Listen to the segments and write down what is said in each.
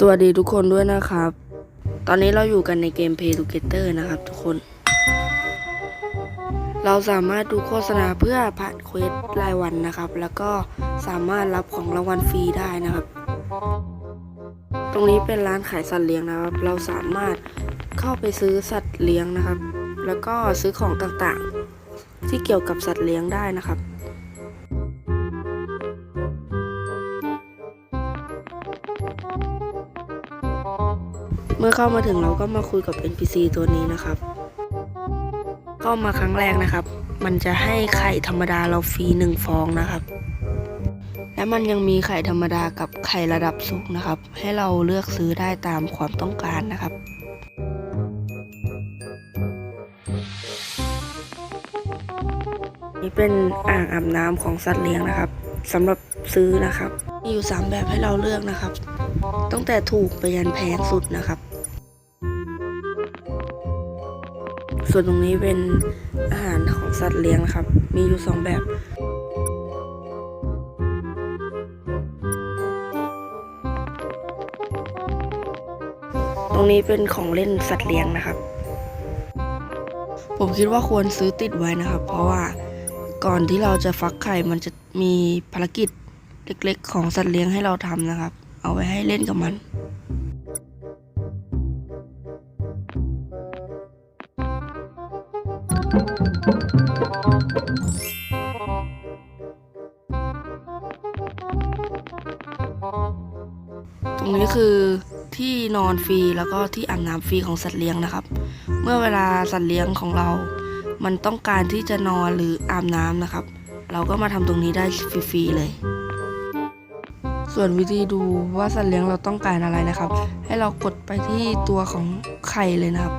สวัสดีทุกคนด้วยนะครับ ตอนนี้เราอยู่กันในเกม Play Together นะครับทุกคน เราสามารถดูโฆษณาเพื่อผ่านเควสรายวันนะครับ แล้วก็สามารถรับของรางวัลฟรีได้นะครับ ตรงนี้เป็นร้านขายสัตว์เลี้ยงนะครับ เราสามารถเข้าไปซื้อสัตว์เลี้ยงนะครับ แล้วก็ซื้อของต่างๆ ที่เกี่ยวกับสัตว์เลี้ยงได้นะครับ เมื่อเข้ามาถึงเราก็มาคุยกับ NPC ตัวนี้นะครับ เข้ามาครั้งแรกนะครับ มันจะให้ไข่ธรรมดาเราฟรีหนึ่งฟองนะครับ และมันยังมีไข่ธรรมดากับไข่ระดับสูงนะครับ ให้เราเลือกซื้อได้ตามความต้องการนะครับนี่เป็นอ่างอาบน้ำของสัตว์เลี้ยงนะครับสำหรับซื้อนะครับ มีอยู่ 3 แบบให้เราเลือกนะครับ ตั้งแต่ถูกไปยันแพงสุดนะครับ ส่วนตรงนี้เป็นอาหารของสัตว์เลี้ยงนะครับ มีอยู่2แบบตรงนี้เป็นของเล่นสัตว์เลี้ยงนะครับ ผมคิดว่าควรซื้อติดไว้นะครับ เพราะว่าก่อนที่เราจะฟักไข่มันจะมีภารกิจเล็กๆ ของสัตว์เลี้ยงให้เราทำนะครับ เอาไว้ให้เล่นกับมัน ตรงนี้คือที่นอนฟรีแล้วก็ที่อาบน้ำฟรีของสัตว์เลี้ยงนะครับ เมื่อเวลาสัตว์เลี้ยงของเรา มันต้องการที่จะนอนหรืออาบน้ำนะครับ เราก็มาทำตรงนี้ได้ฟรีๆเลย ส่วนวิธีดูว่าสัตว์เลี้ยงเราต้องการอะไรนะครับ ให้เรากดไปที่ตัวของไข่เลยนะครับ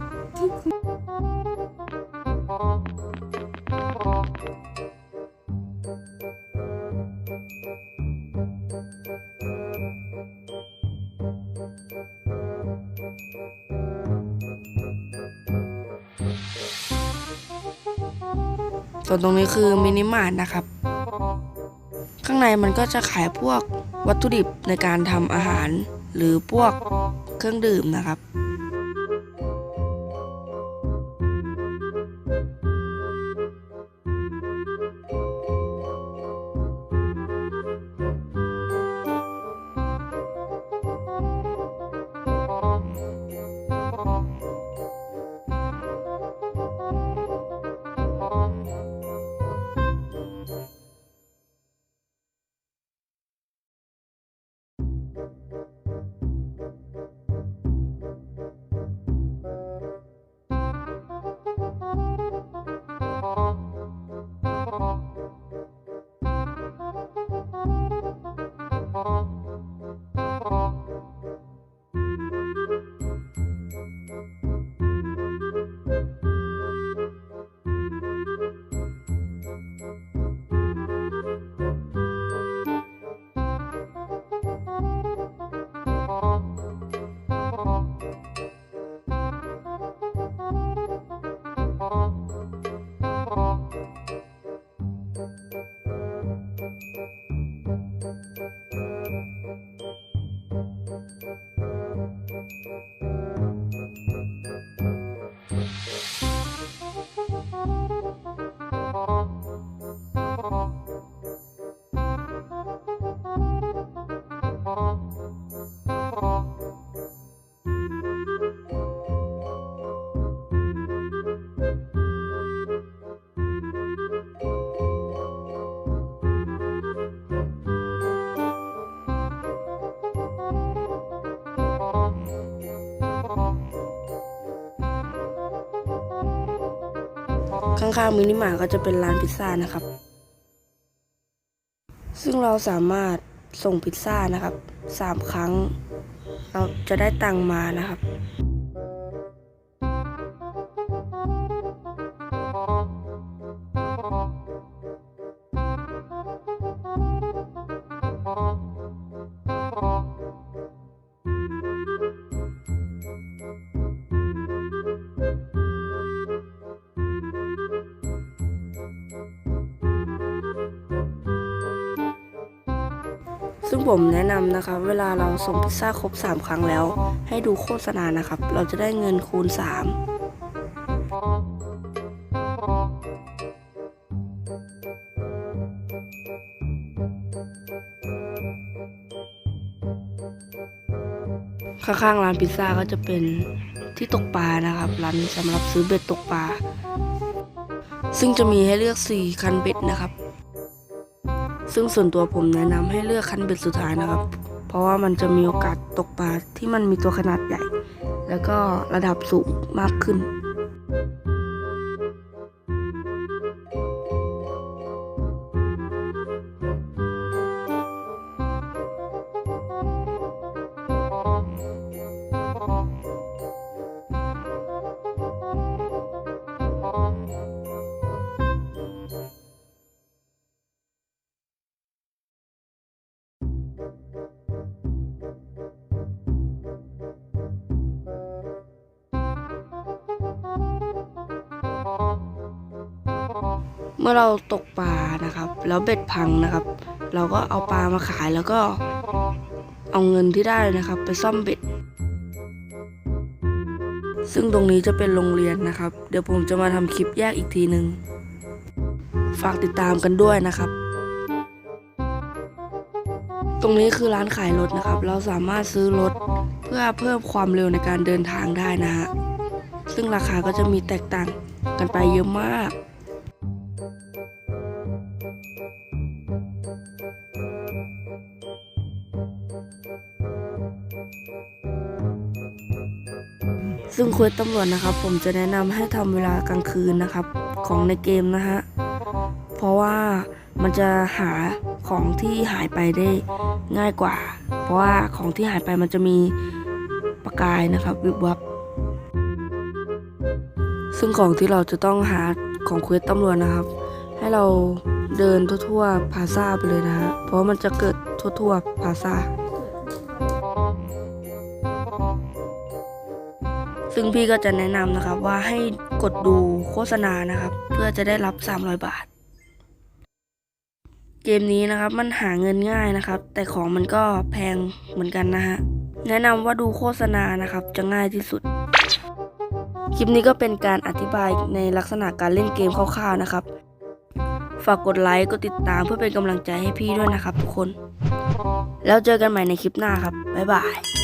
ส่วนตรงนี้คือมินิมาร์ทนะครับ ข้างในมันก็จะขายพวกวัตถุดิบในการทำอาหาร หรือพวกเครื่องดื่มนะครับ ข้างๆมินิมาร์ทก็จะเป็นร้านพิซซ่านะครับ ซึ่งเราสามารถส่งพิซซ่านะครับสามครั้ง เราจะได้ตังค์มานะครับ ซึ่งผมแนะนำนะครับ เวลาเราส่งพิซซ่าครบ 3 ครั้งแล้ว ให้ดูโฆษณานะครับ เราจะได้เงินคูณ 3ข้างๆร้านพิซซ่าก็จะเป็นที่ตกปลานะครับ ร้านสำหรับซื้อเบ็ดตกปลา ซึ่งจะมีให้เลือก 4 คันเบ็ดนะครับ ซึ่งส่วนตัวผมแนะนำให้เลือกคันเบ็ดสุดท้ายนะครับ เพราะว่ามันจะมีโอกาสตกปลาที่มันมีตัวขนาดใหญ่ แล้วก็ระดับสูงมากขึ้น เมื่อเราตกปลานะครับ แล้วเบ็ดพังนะครับ เราก็เอาปลามาขายแล้วก็เอาเงินที่ได้นะครับ ไปซ่อมเบ็ด ซึ่งตรงนี้จะเป็นโรงเรียนนะครับ เดี๋ยวผมจะมาทำคลิปแยกอีกทีหนึ่งฝากติดตามกันด้วยนะครับ ตรงนี้คือร้านขายรถนะครับ เราสามารถซื้อรถเพื่อเพิ่มความเร็วในการเดินทางได้นะฮะซึ่งราคาก็จะมีแตกต่างกันไปเยอะมาก ซึ่งเควสตำรวจนะครับ ผมจะแนะนำให้ทำเวลากลางคืนนะครับ ของในเกมนะฮะ เพราะว่ามันจะหาของที่หายไปได้ง่ายกว่า เพราะว่าของที่หายไปมันจะมีประกายนะครับวิบวับ ซึ่งของที่เราจะต้องหาของเควสตำรวจนะครับ ให้เราเดินทั่วๆพาซาไปเลยนะฮะ เพราะมันจะเกิดทั่วๆพาซา ซึ่งพี่ก็จะแนะนำนะครับว่าให้กดดูโฆษณานะครับ เพื่อจะได้รับ 300 บาท เกมนี้นะครับมันหาเงินง่ายนะครับ แต่ของมันก็แพงเหมือนกันนะฮะแนะนำว่าดูโฆษณานะครับจะง่ายที่สุด คลิปนี้ก็เป็นการอธิบายในลักษณะการเล่นเกมคร่าวๆนะครับ ฝากกดไลค์กดติดตามเพื่อเป็นกำลังใจให้พี่ด้วยนะครับทุกคน แล้วเจอกันใหม่ในคลิปหน้าครับ บ๊ายบาย